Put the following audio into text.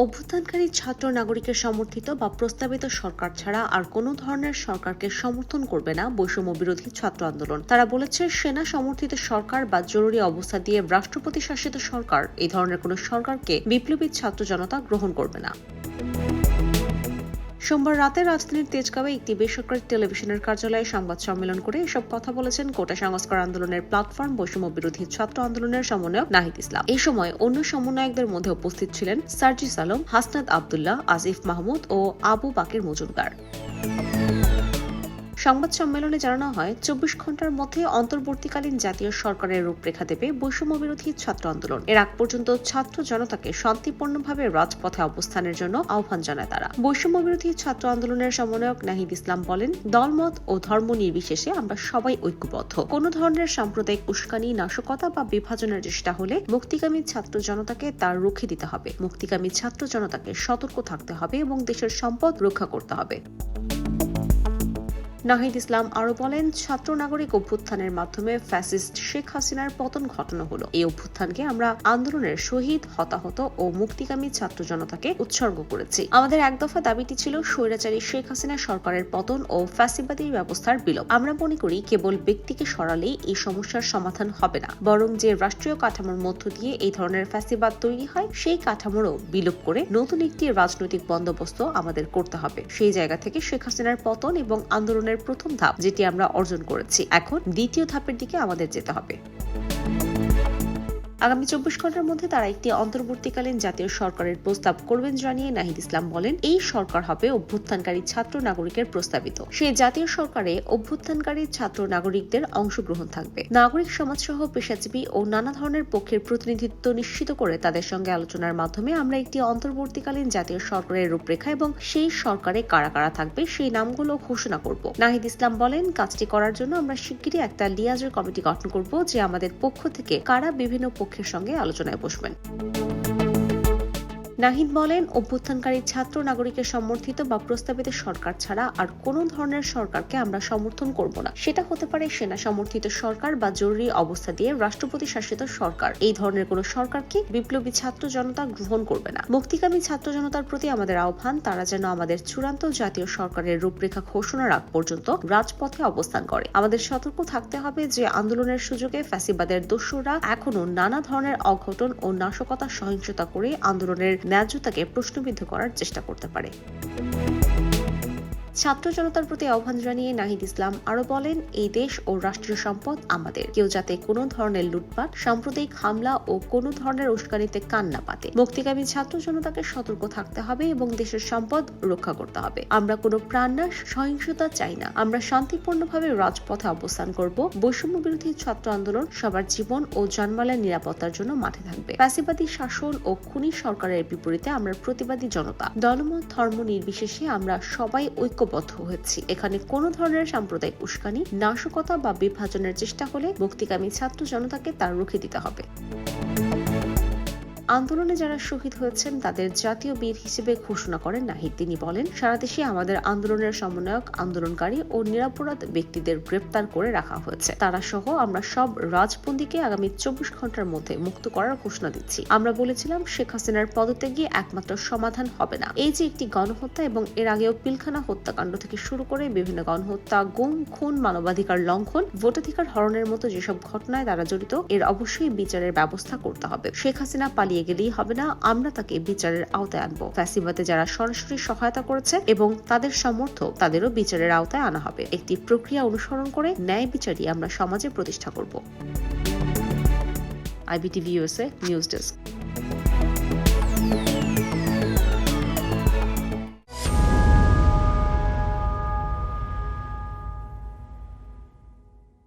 অভ্যুত্থানকারী ছাত্র নাগরিকের সমর্থিত বা প্রস্তাবিত সরকার ছাড়া আর কোনো ধরনের সরকারকে সমর্থন করবে না বৈষম্য বিরোধী ছাত্র আন্দোলন। তারা বলেছে, সেনা সমর্থিত সরকার বা জরুরি অবস্থা দিয়ে রাষ্ট্রপতি শাসিত সরকার এই ধরনের কোনো সরকারকে বিপ্লবী ছাত্র জনতা গ্রহণ করবে না। সোমবার রাতে রাজধানীর তেজগাঁওয়ে একটি বেসরকারি টেলিভিশনের কার্যালয়ে সংবাদ সম্মেলন করে এসব কথা বলেছেন কোটা সংস্কার আন্দোলনের প্ল্যাটফর্ম বৈষম্য বিরোধী ছাত্র আন্দোলনের সমন্বয়ক নাহিদ ইসলাম। এই সময় অন্য সমন্বয়কদের মধ্যে উপস্থিত ছিলেন সার্জিস আলম হাসনাদ আবদুল্লাহ আজিফ মাহমুদ ও আবু বাকির মজুমদার। সংবাদ সম্মেলনে জানানো হয়, চব্বিশ ঘণ্টার মধ্যে অন্তর্বর্তীকালীন জাতীয় সরকারের রূপরেখা দেবে বৈষম্য বিরোধী ছাত্র আন্দোলন। এর আগ পর্যন্ত ছাত্র জনতাকে শান্তিপূর্ণভাবে রাজপথে অবস্থানের জন্য আহ্বান জানায় তারা। বৈষম্য বিরোধী ছাত্র আন্দোলনের সমন্বয়ক নাহিদ ইসলাম বলেন, দলমত ও ধর্ম নির্বিশেষে আমরা সবাই ঐক্যবদ্ধ। কোনো ধরনের সাম্প্রদায়িক উস্কানি, নাশকতা বা বিভাজনের চেষ্টা হলে মুক্তিকামী ছাত্র জনতাকে তার রুখে দিতে হবে। মুক্তিকামী ছাত্র জনতাকে সতর্ক থাকতে হবে এবং দেশের সম্পদ রক্ষা করতে হবে। নাহিদ ইসলাম আরও বলেন, ছাত্র নাগরিক অভ্যুত্থানের মাধ্যমে ফ্যাসিস্ট শেখ হাসিনার পতন ঘটানো হলো। এই অভ্যুত্থানকে আমরা আন্দোলনের শহীদ, হতাহত ও মুক্তিকামী ছাত্র জনতাকে উৎসর্গ করেছি। আমাদের এক দফা দাবিটি ছিল স্বৈরাচারী শেখ হাসিনা সরকারের পতন ও ফ্যাসিবাদী ব্যবস্থার বিলোপ। আমরা মনে করি, কেবল ব্যক্তিকে সরালেই এই সমস্যার সমাধান হবে না। বরং যে রাষ্ট্রীয় কাঠামোর মধ্য দিয়ে এই ধরনের ফ্যাসিবাদ তৈরি হয়, সেই কাঠামোরও বিলোপ করে নতুন একটি রাজনৈতিক বন্দোবস্ত আমাদের করতে হবে। সেই জায়গা থেকে শেখ হাসিনার পতন এবং আন্দোলনের প্রথম ধাপ যেটি আমরা অর্জন করেছি। এখন দ্বিতীয় ধাপের দিকে আমাদের যেতে হবে। আগামী চব্বিশ ঘণ্টার মধ্যে তারা একটি অন্তর্বর্তীকালীন জাতীয় সরকারের প্রস্তাব করবেন জানিয়ে নাহিদ ইসলাম বলেন, এই সরকার হবে অভ্যুত্থানকারী ছাত্র নাগরিকের প্রস্তাবিত। সেই জাতীয় সরকারে অভ্যুত্থানকারী ছাত্র নাগরিকদের অংশগ্রহণ থাকবে। নাগরিক সমাজ সহ পেশাজীবী ও নানা ধরনের পক্ষের প্রতিনিধিত্ব নিশ্চিত করে তাদের সঙ্গে আলোচনার মাধ্যমে আমরা একটি অন্তর্বর্তীকালীন জাতীয় সরকারের রূপরেখা এবং সেই সরকারে কারা কারা থাকবে সেই নামগুলো ঘোষণা করব। নাহিদ ইসলাম বলেন, কাজটি করার জন্য আমরা শিগগিরই একটা লিয়াজের কমিটি গঠন করব যে আমাদের পক্ষ থেকে কারা বিভিন্ন পক্ষের সঙ্গে আলোচনায় বসবেন। নাহিদ বলেন, অভ্যুত্থানকারী ছাত্র নাগরিকের সমর্থিত বা প্রস্তাবিত সরকার ছাড়া আর কোন ধরনের সরকারকে আমরা সমর্থন করব না। সেটা হতে পারে সেনা সমর্থিত সরকার বা জরুরি অবস্থা দিয়ে রাষ্ট্রপতি শাসিত সরকার। এই ধরনের কোন সরকারকে বিপ্লবী ছাত্র জনতা গ্রহণ করবে না। মুক্তিকামী ছাত্র জনতার প্রতি আমাদের আহ্বান, তারা যেন আমাদের চূড়ান্ত জাতীয় সরকারের রূপরেখা ঘোষণার আগ পর্যন্ত রাজপথে অবস্থান করে। আমাদের সতর্ক থাকতে হবে যে আন্দোলনের সুযোগে ফ্যাসিবাদের দস্যুরা এখনও নানা ধরনের অঘটন ও নাশকতা সহিংসতা করে আন্দোলনের ন্যায্যতাকে প্রশ্নবিদ্ধ করার চেষ্টা করতে পারে। ছাত্র জনতার প্রতি আহ্বান জানিয়ে নাহিদ ইসলাম আরও বলেন, এই দেশ ও রাষ্ট্রীয় সম্পদ আমাদের। কেউ যাতে কোনো ধরনের লুটপাট, সাম্প্রদায়িক হামলা ও কোনো ধরনের উস্কানিতে কান না পাতে। মুক্তিকামী ছাত্র জনতাকে সতর্ক থাকতে হবে এবং দেশের সম্পদ রক্ষা করতে হবে। আমরা কোনো প্রাণনাশ, সহিংসতা চাই না। আমরা শান্তিপূর্ণভাবে রাজপথে অবস্থান করব। বৈষম্য বিরোধী ছাত্র আন্দোলন সবার জীবন ও জানমালের নিরাপত্তার জন্য মাঠে থাকবে। ফ্যাসিবাদী শাসন ও খুনি সরকারের বিপরীতে আমরা প্রতিবাদী জনতা। দলমত ধর্ম নির্বিশেষে আমরা সবাই ঐক্য ঐক্যবদ্ধ হয়েছি। এখানে কোনো ধরনের সাম্প্রদায়িক উস্কানি, নাশকতা বা বিভাজনের চেষ্টা হলে মুক্তিকামী ছাত্র জনতাকে তার রুখে দিতে হবে। আন্দোলনে যারা শহীদ হয়েছেন, তাদের জাতীয় বীর হিসেবে ঘোষণা করেন নাহিদ। তিনি বলেন, সারা দেশে আমাদের আন্দোলনের সমন্বয়ক, আন্দোলনকারী ও নিরাপরাধ ব্যক্তিদের গ্রেপ্তার করে রাখা হয়েছে। তারা সহ আমরা সব রাজবন্দীকে আগামী চব্বিশ ঘণ্টার মধ্যে মুক্ত করার ঘোষণা দিচ্ছি। আমরা বলেছিলাম, শেখ হাসিনার পদত্যাগে একমাত্র সমাধান হবে না। এই যে একটি গণহত্যা এবং এর আগেও পিলখানা হত্যাকাণ্ড থেকে শুরু করে বিভিন্ন গণহত্যা, গুম, খুন, মানবাধিকার লঙ্ঘন, ভোটাধিকার হরণের মতো যেসব ঘটনায় তারা জড়িত, এর অবশ্যই বিচারের ব্যবস্থা করতে হবে। শেখ হাসিনা পালিয়ে গেলেই হবে না, আমরা তাকে বিচারের আওতায় আনব। ফ্যাসিবাদে যারা সরাসরি সহায়তা করেছে এবং তাদের সমর্থক, তাদেরও বিচারের আওতায় আনা হবে। একটি প্রক্রিয়া অনুসরণ করে ন্যায় বিচারই আমরা সমাজে প্রতিষ্ঠা করব। IBTV USA news desk